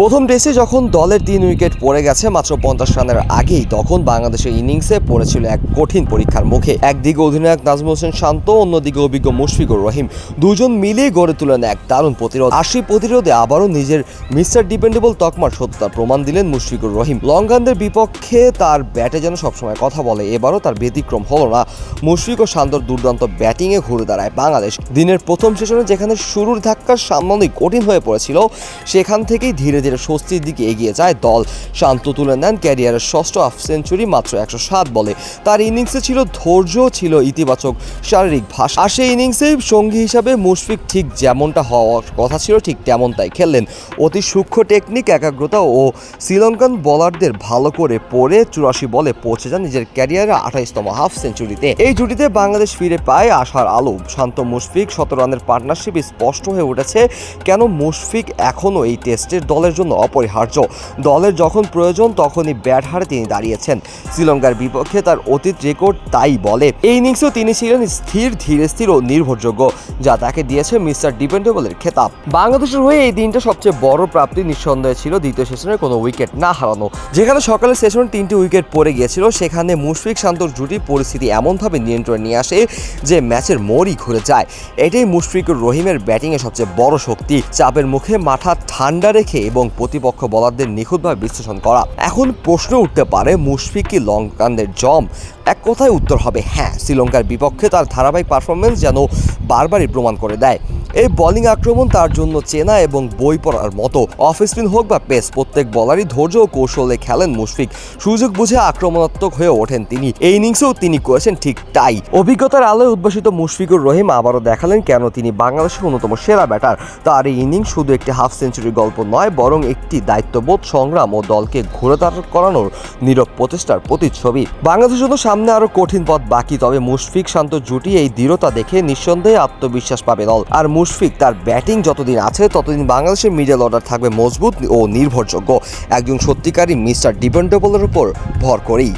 প্রথম টেস্টে যখন দলের তিন উইকেট পড়ে গেছে মাত্র পঞ্চাশ রানের আগেই, তখন বাংলাদেশের ইনিংসে পড়েছিল এক কঠিন পরীক্ষার মুখে। একদিকে অধিনায়ক নাজমুল হোসেন শান্ত, অন্যদিকে অভিজ্ঞ মুশফিকুর রহিম। দুজন মিলে গড়ে তুলেন এক দারুণ প্রতিরোধ। আর সেই প্রতিরোধে আবারও নিজের মিস্টার ডিপেন্ডেবল তকমার সত্যতা প্রমাণ দিলেন মুশফিকুর রহিম। লঙ্কানদের বিপক্ষে তার ব্যাটে যেন সবসময় কথা বলে, এবারও তার ব্যতিক্রম হলো না। মুশফিক ও শান্তর দুর্দান্ত ব্যাটিংয়ে ঘুরে দাঁড়ায় বাংলাদেশ। দিনের প্রথম সেশনে যেখানে শুরুর ধাক্কা সামলানোই কঠিন হয়ে পড়েছিল, সেখান থেকেই ধীরে ধীরে স্বস্তির দিকে এগিয়ে যায় দল। শান্ত তুলে নেন ক্যারিয়ারের ষষ্ঠ হাফ সেঞ্চুরি মাত্র একশো সাত বলে। তার ইনিংসে ছিল ধৈর্য, ছিল ইতিবাচক শারীরিক ভাষা। আর সেই ইনিংসে সঙ্গী হিসাবে মুশফিক ঠিক যেমনটা হওয়ার কথা ছিল, ঠিক তেমনটাই খেললেন। অতি সূক্ষ্ম টেকনিক, একাগ্রতা ও শ্রীলঙ্কান বোলারদের ভালো করে পড়ে চুরাশি বলে পৌঁছে যান নিজের ক্যারিয়ারে আঠাইশতম হাফ সেঞ্চুরিতে। এই জুটিতে বাংলাদেশ ফিরে পায় আশার আলো। শান্ত মুশফিক শত রানের পার্টনারশিপ স্পষ্ট হয়ে উঠেছে। কেন মুশফিক এখনও এই টেস্টের দলের জন্য অপরিহার্য। দলের যখন প্রয়োজন, তখনই ব্যাট হারে তিনি দাঁড়িয়েছেন। শ্রীলঙ্কার বিপক্ষে তার অতীত রেকর্ড তাই বলে। এই ইনিংসেও তিনি ছিলেন স্থির, ধীরে স্থির ও নির্ভরযোগ্য, যা তাকে দিয়েছে মিস্টার ডিপেন্ডেবলের খেতাব। বাংলাদেশের হয়ে এই দিনটা সবচেয়ে বড় প্রাপ্তি নিঃসন্দেহে ছিল দ্বিতীয় সেশনে কোনো উইকেট না হারানো। যেখানে সকালের সেশনে তিনটি উইকেট পড়ে গিয়েছিল, সেখানে মুশফিক শান্তর জুটি পরিস্থিতি এমনভাবে নিয়ন্ত্রণে নিয়ে আসে যে ম্যাচের মোড়ই ঘুরে যায়। এটাই মুশফিকুর রহিমের ব্যাটিংয়ে সবচেয়ে বড় শক্তি। চাপের মুখে মাথা ঠান্ডা রেখে এবং প্রতিপক্ষ বলারদের নিখুঁতভাবে বিশ্লেষণ করা। এখন প্রশ্ন উঠতে পারে, মুশফিক লঙ্কানদের জম? এক কথায় উত্তর হবে হ্যাঁ শ্রীলঙ্কার বিপক্ষে তার ধারাবাহিক পারফরমেন্স যেন বারবারই প্রমাণ করে দেয়। এই বোলিং আক্রমণ তার জন্য চেনা এবং বই পড়ার মতো। অফ স্পিন হোক বা পেস, প্রত্যেক বলারই ধৈর্য ও কৌশলে খেলেন মুশফিক। সুযোগ বুঝে আক্রমণাত্মক হয়ে ওঠেন তিনি। এই ইনিংসেও তিনি করেছেন ঠিক তাই। অভিজ্ঞতার আলোয় উদ্ভাসিত মুশফিকুর রহিম আবারও দেখালেন কেন তিনি বাংলাদেশের অন্যতম সেরা ব্যাটার। তার এই ইনিংস শুধু একটি হাফ সেঞ্চুরির গল্প নয়, বরং একটি দায়িত্ববোধ, সংগ্রাম ও দলকে ঘুরে দাঁড় করানোর নীরব প্রচেষ্টার প্রতিচ্ছবি। বাংলাদেশের জন্য সামনে আরও কঠিন পথ বাকি, তবে মুশফিক শান্ত জুটি এই দৃঢ়তা দেখে নিঃসন্দেহে আত্মবিশ্বাস পাবে দল। আর মুশফিক, তার ব্যাটিং যতদিন আছে, ততদিন বাংলাদেশের মিডল অর্ডার থাকবে মজবুত ও নির্ভরযোগ্য। একজন সত্যিকারী মিস্টার ডিপেন্ডেবলের উপর ভর করেই।